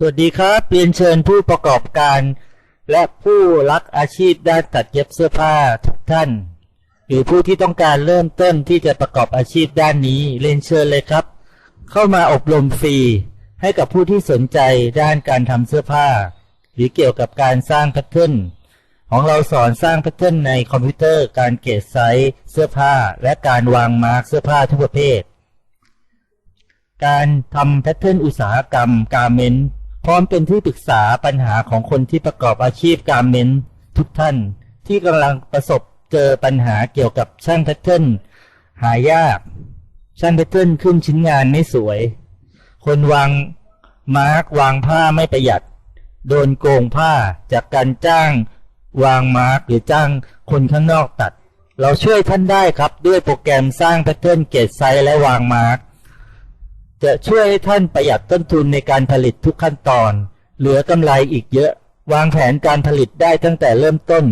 สวัสดีครับเรียนเชิญผู้ประกอบการ และผู้รักอาชีพด้านตัดเย็บเสื้อผ้าทุกท่าน หรือผู้ที่ต้องการเริ่มต้นที่จะประกอบอาชีพด้านนี้เรียนเชิญเลยครับ เข้ามาอบรมฟรี ให้กับผู้ที่สนใจด้านการทำเสื้อผ้า หรือเกี่ยวกับการสร้างแพทเทิร์นของเราสอนสร้างแพทเทิร์นในคอมพิวเตอร์การเกตไซส์เสื้อผ้า และการวางมาร์กเสื้อผ้าทุกประเภท การทำแพทเทิร์นอุตสาหกรรมการเมนต์ พร้อมเป็นที่ปรึกษาปัญหาของคนที่ประกอบอาชีพการเมนทุกท่าน ที่กำลังประสบเจอปัญหาเกี่ยวกับช่างแพทเทิร์นหายาก ช่างแพทเทิร์นขึ้นชิ้นงานไม่สวย คนวางมาร์กวางผ้าไม่ประหยัด โดนโกงผ้าจากการจ้าง วางมาร์กหรือจ้างคนข้างนอกตัด เราช่วยท่านได้ครับด้วยโปรแกรมสร้างแพทเทิร์นเกตไซส์และวางมาร์ก จะช่วยให้ท่านประหยัดต้นทุนในการผลิตทุกขั้นตอน เหลือกำไรอีกเยอะ วางแผนการผลิตได้ตั้งแต่เริ่มต้น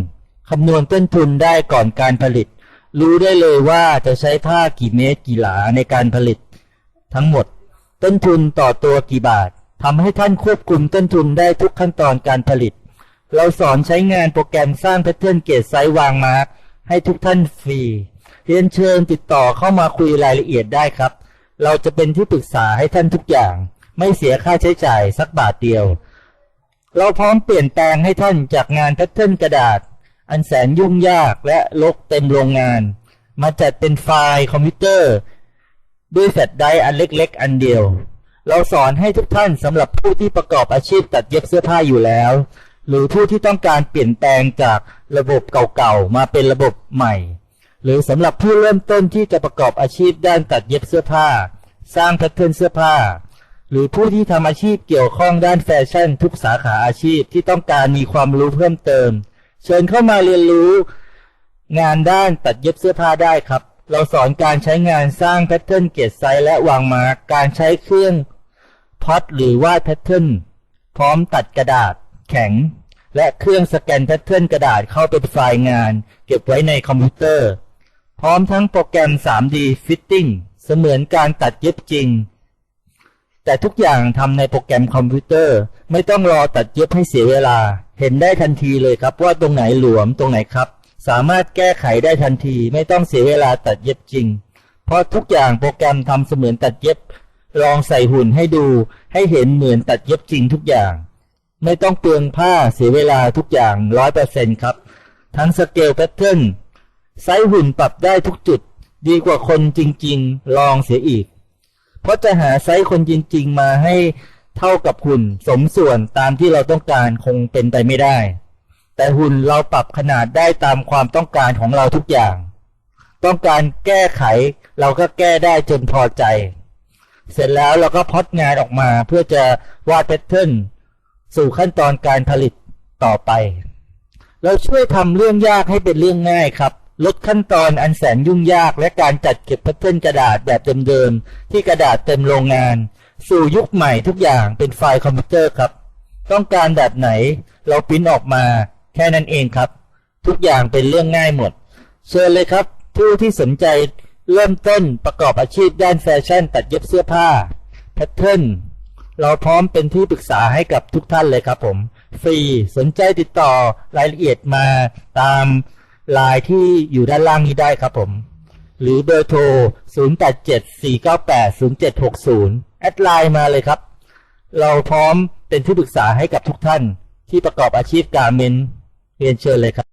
คำนวณต้นทุนได้ก่อนการผลิต รู้ได้เลยว่าจะใช้ผ้ากี่เมตรกี่หลาในการผลิต ทั้งหมด ต้นทุนต่อตัวกี่บาททำให้ท่านควบคุมต้นทุนได้ทุกขั้นตอนการผลิต เราสอนใช้งานโปรแกรมสร้างแพทเทิร์นเกตไซส์วางมาร์กให้ทุกท่านฟรี เรียนเชิญติดต่อเข้ามาคุยรายละเอียดได้ครับ เราจะเป็นที่ปรึกษาให้ท่านทุกอย่าง ไม่เสียค่าใช้จ่ายสักบาทเดียว เราพร้อมเปลี่ยนแปลงให้ท่านจากงานแพทเทิร์นกระดาษ อันแสนยุ่งยากและลกเต็มโรงงาน มาจัดเป็นไฟล์คอมพิวเตอร์ ด้วยแฟลชไดร์อันเล็กๆ อันเดียว เราสอนให้ทุกท่านสำหรับผู้ที่ประกอบอาชีพตัดเย็บเสื้อผ้าอยู่แล้ว หรือผู้ที่ต้องการเปลี่ยนแปลงจากระบบเก่าๆมาเป็นระบบใหม่ หรือสำหรับผู้เริ่มต้นที่จะประกอบอาชีพด้านตัดเย็บเสื้อผ้า สร้างแพทเทิร์นเสื้อผ้า หรือผู้ที่ทำอาชีพเกี่ยวข้องด้านแฟชั่นทุกสาขาอาชีพที่ต้องการมีความรู้เพิ่มเติม เชิญเข้ามาเรียนรู้ งานด้านตัดเย็บเสื้อผ้าได้ครับ เราสอนการใช้งานสร้างแพทเทิร์นเกตไซส์และวางมาร์กการใช้เครื่องพอดหรือวาดแพทเทิร์นพร้อมตัดกระดาษ แข็ง และเครื่องสแกนแพทเทิร์นกระดาษเข้าเป็นไฟล์งาน เก็บไว้ในคอมพิวเตอร์ พร้อมทั้งโปรแกรม 3D Fitting เสมือนการตัดเย็บจริง แต่ทุกอย่างทำในโปรแกรมคอมพิวเตอร์ ไม่ต้องรอตัดเย็บให้เสียเวลา เห็นได้ทันทีเลยครับว่าตรงไหนหลวมตรงไหนครับ สามารถแก้ไขได้ทันทีไม่ต้องเสียเวลาตัดเย็บจริง เพราะทุกอย่างโปรแกรมทำเสมือนตัดเย็บ ลองใส่หุ่นให้ดู ให้เห็นเหมือนตัดเย็บจริงทุกอย่าง ไม่ต้องเปลืองผ้าเสียเวลาทุกอย่างร้อยเปอร์เซ็นครับ ทั้งสเกลแพทเทิร์น ไซส์หุ่นปรับได้ทุกจุด ดีกว่าคนจริง ๆ ลองเสียอีก เพราะจะหาไซส์คนจริง ๆ มาให้เท่ากับหุ่นสมส่วนตามที่เราต้องการคงเป็นไปไม่ได้ แต่หุ่นเราปรับขนาดได้ตามความต้องการของเราทุกอย่าง ต้องการแก้ไขเราก็แก้ได้จนพอใจ เสร็จแล้วเราก็พอดงานออกมาเพื่อจะวาดแพทเทิร์นสู่ขั้นตอนการผลิตต่อไป เราช่วยทำเรื่องยากให้เป็นเรื่องง่ายครับ ลดขั้นตอนอันแสนยุ่งยากและการจัดเก็บแพทเทิร์นกระดาษแบบเดิมๆที่กระดาษเต็มโรงงาน สู่ยุคใหม่ทุกอย่างเป็นไฟล์คอมพิวเตอร์ครับ ต้องการแบบไหนเราปริ้นออกมา แค่นั้นเองครับ ทุกอย่างเป็นเรื่องง่ายหมด เชิญเลยครับ ผู้ที่สนใจเริ่มต้นประกอบอาชีพด้านแฟชั่น ตัดเย็บเสื้อผ้าแพทเทิร์นเราพร้อมเป็นที่ปรึกษาให้กับทุกท่านเลยครับผม ฟรีสนใจติดต่อรายละเอียดมาตาม ไลน์ที่อยู่ด้านล่างนี้ได้ครับผม หรือเบอร์โทร 0874980760 แอดไลน์มาเลยครับ เราพร้อมเป็นที่ปรึกษาให้กับทุกท่านที่ประกอบอาชีพการเมนเรียนเชิญเลยครับ